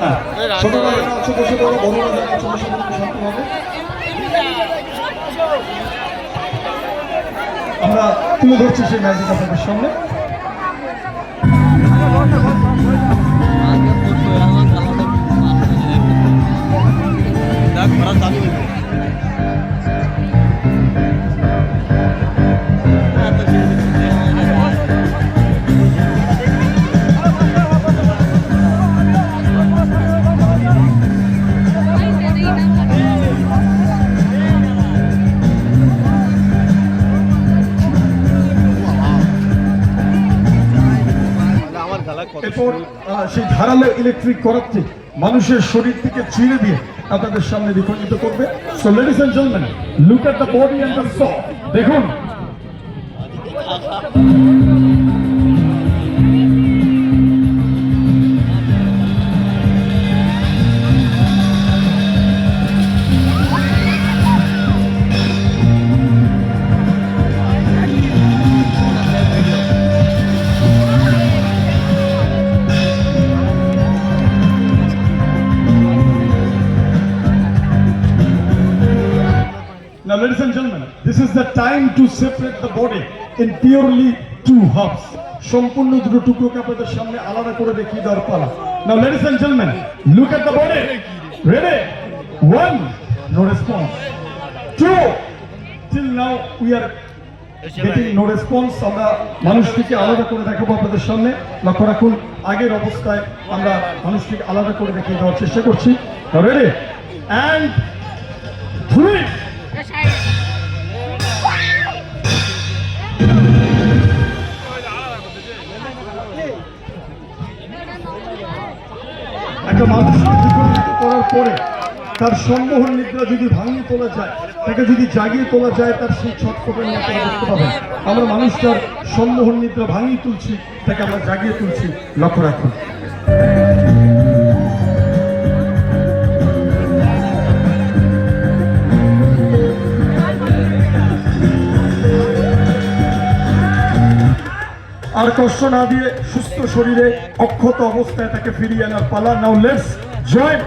হ্যাঁ শান্তভাবে আমরা তুলে ধরছি সেই ম্যাজিক আপনাদের সামনে। এরপর সেই ধারালো ইলেকট্রিক করাতটি মানুষের শরীর থেকে চিড়ে দিয়ে আপনাদের সামনে বিপরীত করবে। So ladies and gentleman look at the body and the স দেখুন। Now, ladies and gentlemen, this is the time to separate the body in purely two halves. সম্পূর্ণ দুটো টুকরোকে আপনাদের সামনে আলাদা করে দেখিয়ে দেওয়ার পালা Now, ladies and gentlemen, look at the body. Ready? One, no response. Two, till now we are getting no response. আমরা মানুষটিকে আলাদা করে দেখাবো আপনাদের সামনে লক্ষ্য রাখুন আগের অবস্থায় আমরা মানুষটিকে আলাদা করে দেখিয়ে দেওয়ার চেষ্টা করছি রেডি অ্যান্ড থ্রি একটা মানুষকে বিপরীত করার পরে তার সম্মোহন নিদ্রা যদি ভাঙিয়ে তোলা যায়, তাকে যদি জাগিয়ে তোলা যায়, তার সেই ছটফটের নিয়ে করতে হবে আমরা মানুষটার সম্মোহন নিদ্রা ভাঙিয়ে তুলছি, তাকে আমরা জাগিয়ে তুলছি। লক্ষ্য রাখুন। আর কষ্ট না দিয়ে সুস্থ শরীরে অক্ষত অবস্থায় তাকে ফিরিয়ে আনার পালা। Now let's join